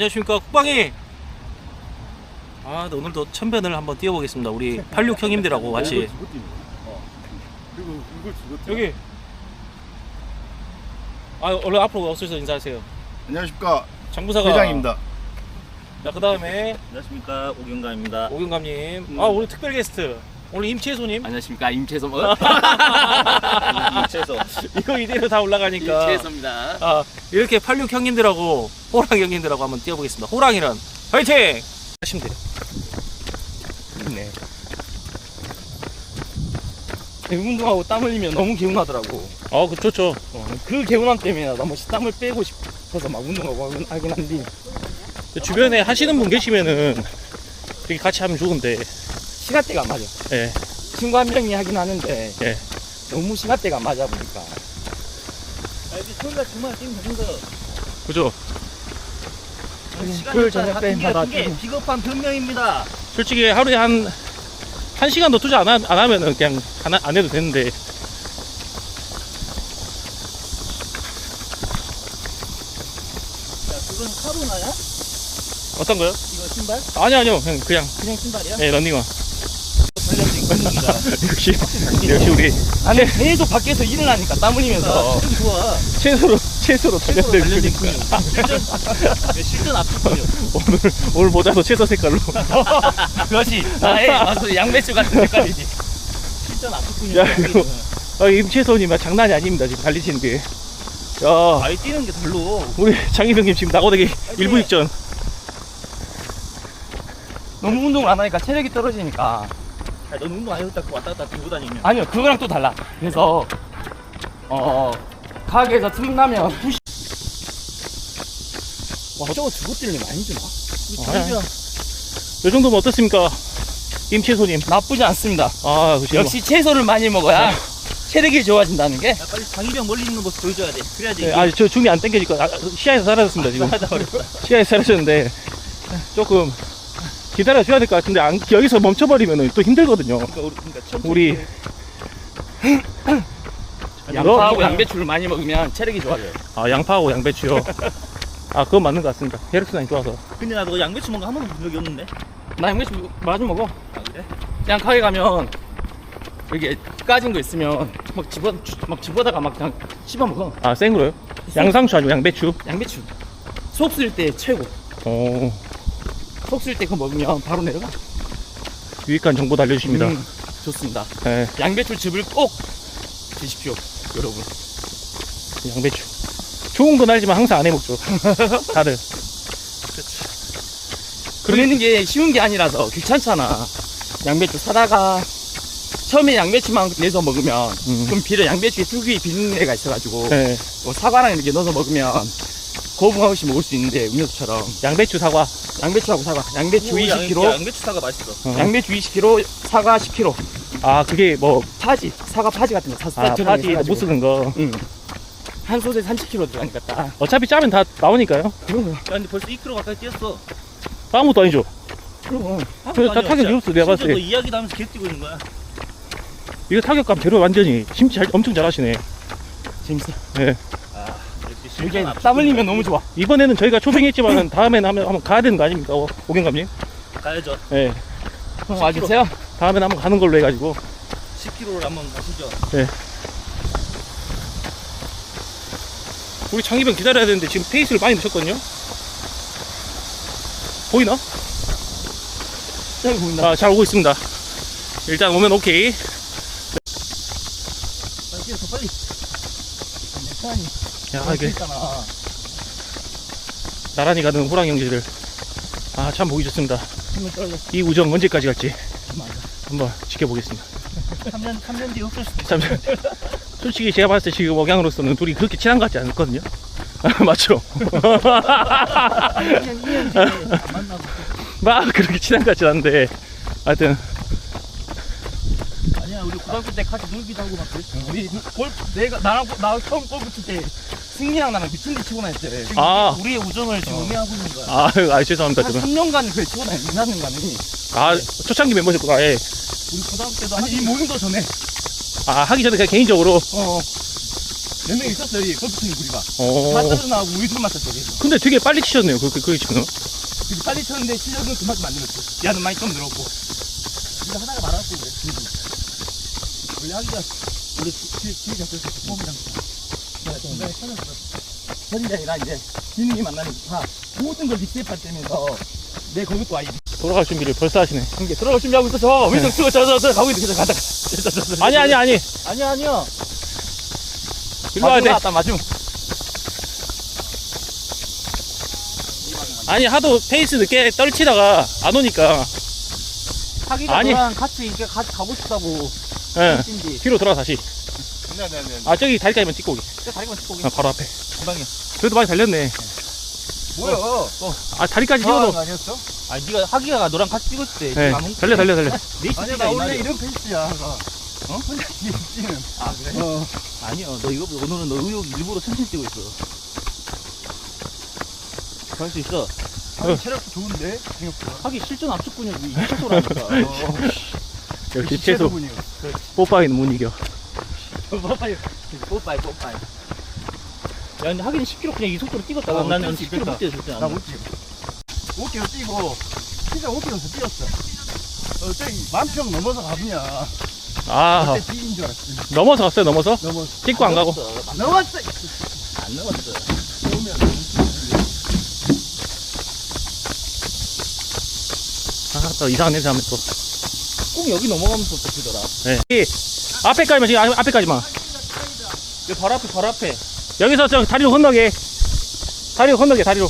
안녕하십니까. 국방이. 아 네, 오늘도 천변을 한번 뛰어보겠습니다. 우리 86 형님들하고 같이. 어. 그리고 이걸 죽었죠. 여기. 아 얼른 앞으로 오셔서 인사하세요. 안녕하십니까. 장부사가. 회장입니다. 자그 다음에 안녕하십니까. 오경가입니다. 오경감님. 음. 아 오늘 특별 게스트 오늘 임채소님? 안녕하십니까 임채소 임채소. 이거 이대로 다 올라가니까. 임채소입니다. 아 이렇게 86 형님들하고 호랑 형님들하고 한번 뛰어보겠습니다. 호랑이는 화이팅! 하시면 돼요. 네. 운동하고 땀 흘리면 너무 개운하더라고. 아 그 좋죠. 어, 그 개운함 때문에 나 뭐시 땀을 빼고 싶어서 막 운동하고 하긴- 하긴 한데. 그 주변에 하시는 분 계시면은 같이 하면 좋은데 시간대가 안 맞아. 예 친구 한 명이 하긴 하는데 예. 너무 시간대가 안 맞아 보니까. 아, 이제 저희가 정말 지금 되는 거 그죠 그걸 저녁 때게 받아가지고. 비겁한 변명입니다. 솔직히 하루에 한, 한 시간도 투자 안, 하, 안 하면은 그냥 안, 하- 안 해도 되는데. 야 그건 카로나야? 어떤 거요? 이거 신발? 아니요, 아니요. 그냥, 그냥, 그냥 신발이야? 예, 런닝화. 달려져 있습니다. 역시, 역시 우리 아니 계속 밖에서 일을 하니까 땀 흘리면서 체력 좋아. 채소로, 채소로 거니까. 근육. 실전 실전 앞쪽 근육. 오늘, 오늘 모자도 채소 색깔로. 그것이 나의 맞서 양배추 같은 색깔이지. 실전 앞쪽 근육. 야, 이거, 아, 임채소님, 아, 장난이 아닙니다. 지금 달리시는 게. 야, 아예 뛰는 게 달로. 우리 장희병님 지금 나고되게 일부 직전. 너무 운동을 안 하니까 체력이 떨어지니까. 야, 넌 운동 안 했다 왔다 갔다 들고 다니면. 아니요 그거랑 또 달라. 그래서 어 가게에서 틈 나면 푸시. 와 저거 주고 뛰는 거 많이 주나? 아, 요 정도면 어떻습니까? 임채소님. 나쁘지 않습니다. 아, 그죠. 역시 채소를 많이 먹어야 체력이 좋아진다는 게 야 빨리 장희병 멀리 있는 모습 보여줘야 돼. 그래야지. 네, 아, 저 중이 안 땡겨질 거. 아, 시야에서 사라졌습니다, 지금. 시야에서 사라졌는데, 조금 기다려 줘야 될 것 같은데, 안, 여기서 멈춰버리면 또 힘들거든요. 그러니까 우리 그러니까 천천히 우리, 양파하고 너- 양배추를 많이 먹으면 체력이 좋아져요. 아, 양파하고 양배추요. 아, 그건 맞는 것 같습니다. 혈액순환이 좋아서. 근데 나너 양배추 먹은 거한 번도 본 적이 없는데. 나 양배추 마주 먹어. 아 그래? 그냥 가게 가면 이게 까진 거 있으면 막 집어 막 집어다가 막 그냥 씹어 먹어. 아, 생으로요? 양상추 아니고 양배추? 양배추. 속쓸때 최고. 어, 속쓸때 그거 먹으면 바로 내려가. 유익한 정보 알려주십니다. 음, 좋습니다. 네, 양배추 즙을 꼭 드십시오, 여러분. 양배추. 좋은 건 알지만 항상 안 해먹죠. 다들. 그리는 게 쉬운 게 아니라서 귀찮잖아. 양배추 사다가 처음에 양배추만 내서 먹으면 음. 좀 비려 양배추에 특유의 비린내가 있어가지고 네, 뭐 사과랑 이렇게 넣어서 먹으면 거부감 없이 먹을 수 있는데 음료수처럼 양배추 사과. 양배추하고 사과 양배추 20kg 양배추 사과 맛있어. 어. 양배추 20kg 사과 10kg 아, 그게 뭐, 파지 사과 파지 같은 거 사- 아, 파지. 못 쓰는 거. 응. 한 솥에 30kg 들어가니까 딱 어차피 짜면 다 나오니까요. 거야 근데 벌써 2kg 가까이 뛰었어. 아무것도 아니죠. 그럼 그래, 다 타격 이었어, 내가 봤을 때. 너 이야기도 하면서 개 뛰고 있는 거야. 이거 타격감 제로 완전히 심지 잘, 엄청 잘하시네. 재밌어 네. 아, 이게 땀 흘리면 너무 좋아 이번에는 저희가 초빙했지만 다음에는 한번, 한번 가야 되는 거 아닙니까? 오- 오경 감님? 가야죠. 네. 형 와주세요 다음에는 한번 가는 걸로 해가지고. 10kg를 한번 가시죠. 우리 장희병 기다려야 되는데 지금 페이스를 많이 넣으셨거든요? 보이나? 잘 보인다 아, 잘 오고 있습니다. 일단 오면 오케이. 빨리 뛰어, 더 빨리. 괜찮이 야, 이게 있잖아. 나란히 가는 호랑 형제들. 아, 참 보기 좋습니다. 이 우정 언제까지 갈지 한번 지켜보겠습니다. 3년 3년 뒤에 흡수할 수도 있어. 참, 솔직히 제가 봤을 때 지금 억양으로서는 둘이 그렇게 친한 것 같지 않거든요? 아, 맞죠? 2년 2년 뒤에 안 만나고 막 그렇게 친한 것 같지 않은데 하여튼 아니야 우리 고등학교 때 같이 놀기도 하고 막 그랬어. 우리 골 내가 나랑 나 처음 골 붙을 때 승리랑 나랑 미친 듯이 치고 다녔대 아. 우리의 우정을 지금 의미하고 있는 거야. 아, 아 죄송합니다 한 저는 3년간 그래 치고 다녔 2, 4년간이 아 초창기 멤버셨구나 예. 우리 고등학교 때도 아니 이한 모임도 전에 아 하기 전에 그냥 개인적으로 어몇명 있었어, 여기. 골프팀 우리가. 다 어. 떨어나고 우리 둘만 쳤어, 계속. 근데 되게 빨리 치셨네요. 그, 그, 그 지금. 되게 빨리 쳤는데 실력은 그만큼 안 늘었어. 야는 많이 좀 늘었고. 우리가 하다가 말았고, 그래. 원래 하기가, 우리 뒤에 잡혔을 때 처음이랑. 저리 아니라 이제, 기능이 만나는 다 모든 걸 믹스해파 때면서 내 거기도 와이 돌아갈 준비를 벌써 하시네. 한개 들어갈 준비하고 있어, 저. 왼쪽 쓰고 저, 저, 저, 가고 있는데, 계속 가다가. 아니, 아니, 아니. 아니야, 아니야. 일로 와야 돼. 나왔다, 마중. 아니, 하도 페이스 늦게 떨치다가 안 오니까. 하기가 아니. 너랑 같이 이렇게 같이 가고 싶다고. 예. 했지. 뒤로 돌아 다시. 네네네. 아, 저기 다리까지만 찍고 오게. 저 다리만 찍고 오게. 아, 바로 앞에. 금방이야. 그래도 많이 달렸네. 뭐야? 아, 다리까지 찍어도. 아니었어? 아니, 네가 하기가 너랑 같이 찍었을 때. 네. 달려, 달려, 달려. 네 아니야 나이 원래. 이런 페이스야. 어? 혼자 뛰는. 아, 그래? 어. 아니야. 너 이거 오늘은 너 의욕 일부러 천천히 뛰고 있어. 할 수 있어. 아니, 체력도 좋은데 생각보다. 하기 실전 압축 근육이 2초 라니까. 역시 최소. 뽀빠이는 못 이겨. 뽀빠이, 뽀빠이, 뽀빠이. 야, 근데 하기는 10km 그냥 이 속도로 뛰었다가 어, 나는 뛸수 10km 있겠다. 못 절대 안나 돼. 못 뛰고. 5km 뛰고 진짜 5km에서 뛰었어. 어, 저기 만평 넘어서 가보냐. 아, 그때 뒤인 줄 알았어. 넘어서 갔어요, 넘어서? 넘어. 찍고 안 가고. 넘었어. 안 넘었어. 아, 또 이상한 냄새 하면 또. 꼭 여기 넘어가면서 또 뛰더라. 네. 이 앞에까지만, 지금 앞- 앞에까지만. 여기 바로 앞에, 바로 앞에. 여기서 저 다리로 건너게. 다리로 건너게, 다리로.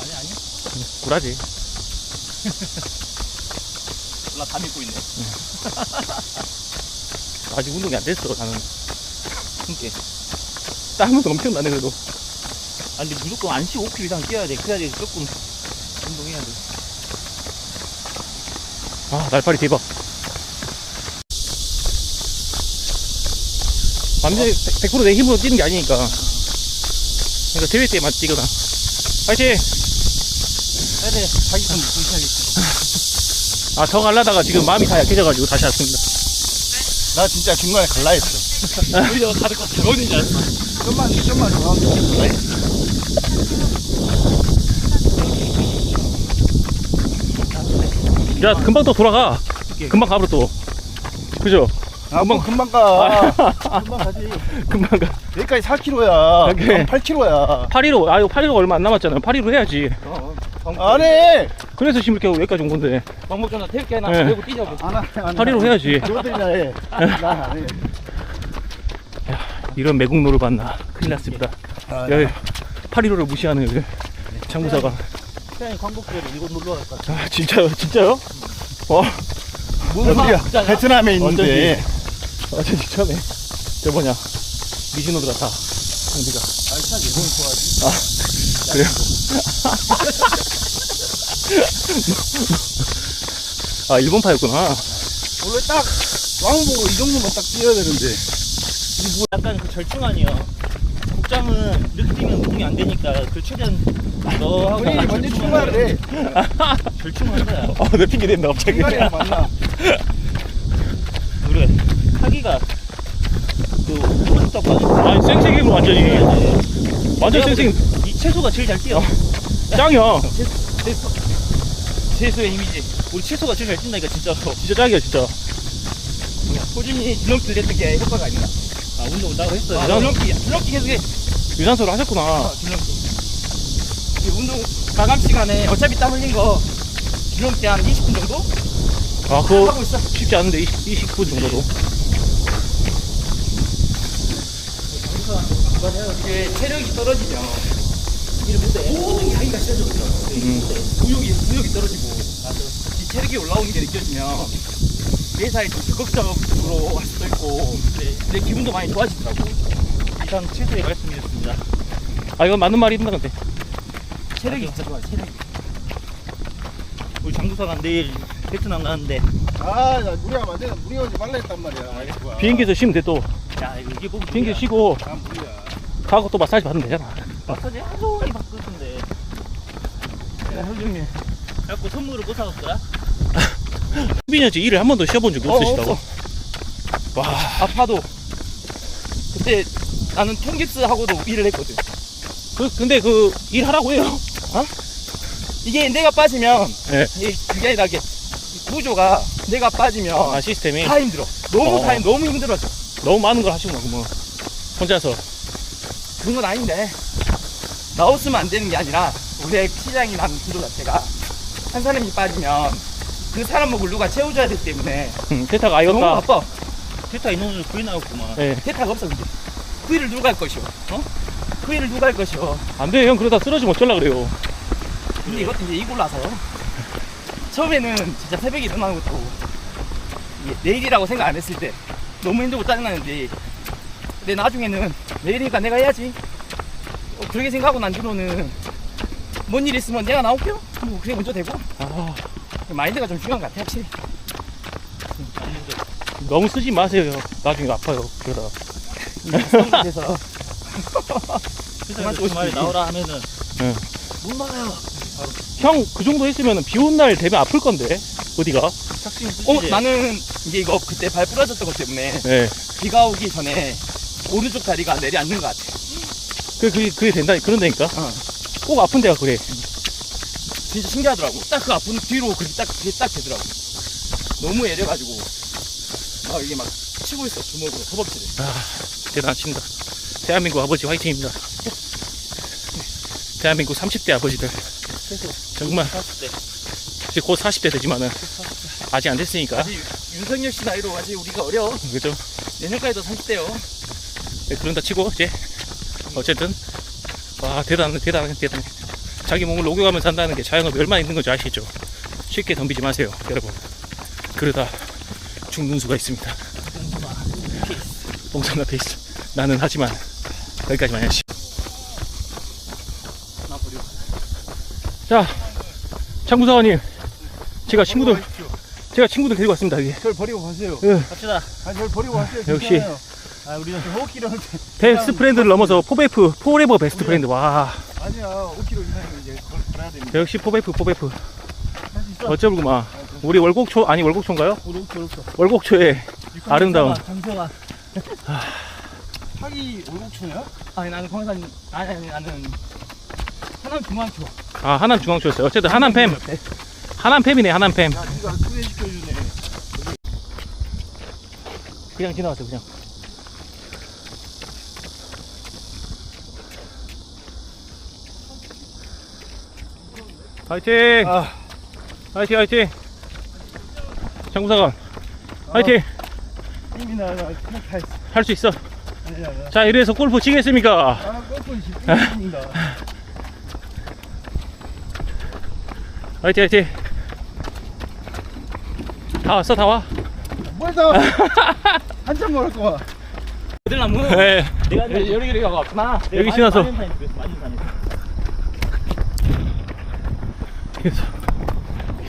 아니, 아니. 굴하지. 몰라, 다 믿고 있네. 아직 운동이 안 됐어, 나는. 함께. 땀은 엄청 나네, 그래도. 아, 근데 무조건 안시 5km 이상 뛰어야 돼. 그래야지 조금 운동해야 돼. 아, 날파리 대박. 완전히 100%내 힘으로 뛰는 게 아니니까. 그러니까 대회 때만 뛰거나. 파이팅! 돼. 자기 좀 믿고 있어야겠어. 아, 더 갈라다가 지금 마음이 다 약해져가지고 다시 왔습니다. 나 진짜 중간에 갈라 했어. 우리가 가득 거 대본인 줄 알았어. 좀만 좀만 더 하고. 야, 금방 또 돌아가. 금방 가버려 또. 그죠? 아, 뭐 금방 가. 금방 가지. 금방 가. 여기까지 4km야. 오케이. 8km야. 8위로, 아, 이거 8위로 얼마 안 남았잖아요. 8위로 해야지. 안 해. 그래서 지금 이렇게 여기까지 온 건데. 방목 전화 태울게 나 네. 들고 뛰자고. 안 해. 안 해. 8위로 해야지. 저들이나 해. 나안 해. 이런 매국노를 봤나. 큰일 났습니다. 아, 여기 8위로를 무시하는 여기 장부사가. 태양이 광복절에 이거 놀러 갈까? 아, 진짜요? 진짜요? 어, 뭐 우리가 베트남에 있는데. 어쩐지 처음에. 저 뭐냐. 미신호드가 다. 우리가. 아, 그래요? 아, 일본파였구나. 원래 딱 왕보고 이 정도만 딱 뛰어야 되는데. 이게 뭐 약간 그 절충 아니야. 복장은 이렇게 뛰면 운동이 안 되니까 그 최대한 너하고 우리 같이 먼저 절충을 출발을 해. 절충한 거야. 아, 내 핑계 댄다, 갑자기. 중간에 만나. 그래. 하기가 그 오른쪽 가지고 아니, 쌩쌩이로 완전히. 완전 쌩쌩. 이 채소가 제일 잘 뛰어. 짱이야. 채소의 힘이지. 우리 채소가 제일 잘 뛴다니까 진짜로. 진짜 짱이야, 진짜. 호준이 줄넘기를 했던 게 효과가 아니라. 아 운동을 따로 했어. 아, 줄넘기, 줄넘기 계속해. 유산소를 하셨구나. 이 운동 마감 시간에 어차피 땀 흘린 거 줄넘기 한 20분 정도 아, 그거 하고 있어. 쉽지 않은데, 20, 20분 정도도. 이게 체력이 떨어지면 이 모든 게 하기가 싫어지더라고. 음. 의욕이 의욕이 떨어지고 이 체력이 올라오는 게 느껴지면 매사에 좀 적극적으로 할 수도 있고 내, 내 기분도 많이 좋아지더라고. 일단 최소의 말씀드렸습니다. 아, 이건 맞는 말입니다, 근데. 체력이 진짜 좋아. 체력. 우리 장부사가 내일 베트남 가는데 아, 나 무리하면 안 돼. 무리하지 말라 했단 말이야. 비행기에서 쉬면 돼, 또. 야 이게 보면 비행기 쉬고, 난 무리야. 가고 또 마사지 받으면 되잖아. 마사지 받고 있던데. 야, 형님. 자꾸 선물을 못 사갔더라. 수빈이 형 일을 한 번도 쉬어본 적이 어, 없으시다고. 와, 아파도 그때 나는 통깁스하고도 일을 했거든. 그, 근데 그, 일 하라고 해요. 이게 내가 빠지면 네. 이게 그게 아니라 이게 구조가 내가 빠지면 아, 시스템이 다 힘들어. 너무 어. 다 힘- 너무 힘들어져. 너무 많은 걸 하시구나, 그러면. 혼자서. 그런 건 아닌데 나 없으면 안 되는 게 아니라 원래 시장이라는 구조 자체가 한 사람이 빠지면 그 사람 목을 누가 채워줘야 되기 때문에 음, 대타가 아예 너무. 바빠. 대타 인원수 거의 나왔구만. 예. 대타가 없어 근데 그 일을 누가 할 것이오? 어? 그 일을 누가 할 것이오? 안 돼, 형. 그러다 쓰러지면 어쩌려 그래요. 근데 이것도 이제 이골라서 처음에는 진짜 새벽에 일어나는 것도 내일이라고 생각 안 했을 때 너무 힘들고 짜증나는데 근데 나중에는 내일이니까 내가 해야지 어, 그렇게 생각하고 난 뒤로는 뭔 일 있으면 내가 나올게요 뭐 그게 먼저 되고 아, 마인드가 좀 중요한 것 같아 확실히 너무 쓰지 마세요, 형. 나중에 아파요. 그러다. 그래서 그래서 그 말이 나오라 하면은 응. 못 막아요. 형, 그 정도 했으면 비 온 날 되면 아플 건데. 어디가? 착신 어 나는 이게 이거 그때 발 부러졌던 것 때문에 예. 비가 오기 전에 오른쪽 다리가 내려앉는 것 같아 그, 그게, 그게 된다, 그런다니까? 어. 꼭 아픈 데가 그래. 진짜 신기하더라고. 딱 그 아픈 뒤로 그렇게 딱, 그게 딱 되더라고. 너무 애려가지고. 막 이게 막 치고 있어, 주먹으로, 허벅지를. 대단하십니다. 대한민국 아버지 화이팅입니다. 대한민국 30대 아버지들. 정말, 이제 곧 40대 되지만은, 아직 안 됐으니까. 아직 윤석열 씨 나이로 아직 우리가 어려. 그죠? 내년까지도 30대요. 네, 그런다 치고, 이제, 어쨌든, 와, 대단해, 대단해, 대단해. 자기 몸을 녹여가면서 산다는 게 자연업이 얼마나 있는 건지 아시죠? 쉽게 덤비지 마세요, 여러분. 그러다 죽는 수가 있습니다. 봉선과 페이스. 나는 하지만, 여기까지만 해야지. 자, 창구사관님, 제가 친구들, 제가 친구들 데리고 왔습니다, 여기. 절 버리고 가세요. 갑시다. 아니, 절 버리고 가세요. 역시. 괜찮아요. 아 우리는 5km 베스트 프렌드를 넘어서 포베프, 포레버 베스트 프렌드. 와, 아니야. 5km 이상이면 이제 걸- 걸어야 됩니다. 역시 포베프, 포베프. 어쩌구만. 우리 월곡초, 아니 월곡초인가요? 오른쪽. 월곡초에 아름다운. 장소가 하기 월곡초냐? 아니, 나는 광산, 아니, 아니, 나는. 하남 중앙초. 아, 하남 중앙초였어요. 어쨌든 하남 팸. 하남 팸이네, 하남 팸. 야, 니가 소개시켜 주네. 그냥 지나갔어요, 그냥. 화이팅! 아, 화이팅, 화이팅! 장구사관, 화이팅! 이미 나, 나, 했어. 할수 있어. 자, 이래서 골프 치겠습니다. 아, 골프는 집중입니다. 화이팅, 화이팅! 다 왔어, 다 와. 뭐다 한참 거야. 어딜나무? 네. 내가 여기, 여기, 왔구나. 여기 지나서. 그랬어. 많은 산이. 그래서.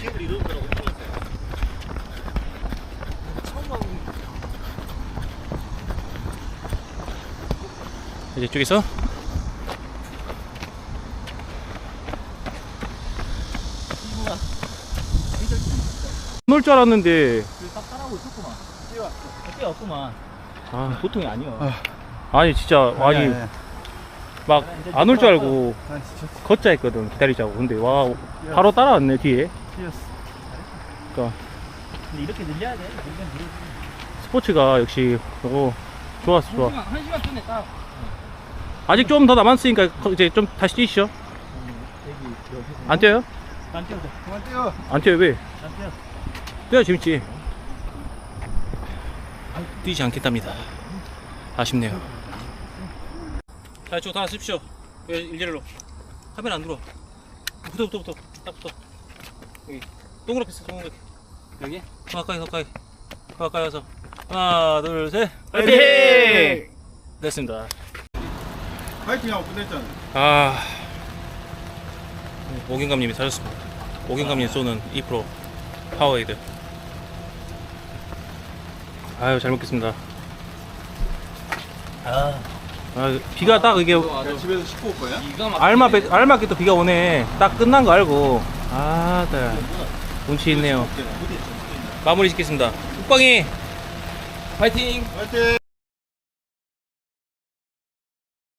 기억을 잃어버리더라고. 이제 쪽에서 놀 줄 알았는데 딱 따라오고 있었구만. 뛰어 왔구만. 아, 보통이 아니야. 아니 진짜 아니 막 안 올 줄 알고 난 진짜 걷자 했거든 기다리자고 근데 와 바로 따라왔네 뒤에 뛰었어. 근데 이렇게 늘려야 돼. 늘면 늘리지. 스포츠가 역시 오 좋았어 좋아 한 시간 전에 딱. 아직 좀 더 남았으니까 거- 이제 좀 다시 뛰시죠. 안 뛰어요? 안 뛰어도 돼. 그만 뛰어. 안 뛰어요 왜? 안 뛰어. 뛰어야 재밌지 뛰지 않겠답니다 아쉽네요 자 이쪽 다 하십시오 왜 일자리로 카메라 안 들어 붙어 붙어 붙어 딱 붙어 여기 동그랗게 써 동그랗게 여기? 가까이 가까이 가까이 와서 하나 둘 셋 파이팅! 됐습니다 파이팅하고 끝냈잖아. 아 오경감님이 사셨습니다 오경감님 쏘는 2프로 파워에이드 아유 잘 먹겠습니다 아. 아, 비가 딱 이게 야, 집에서 씻고 올 거야? 기가 막. 알마 알맞게 또 비가 오네 딱 끝난 거 알고 아따 운치 있네요 마무리 짓겠습니다 국방이 파이팅! 화이팅!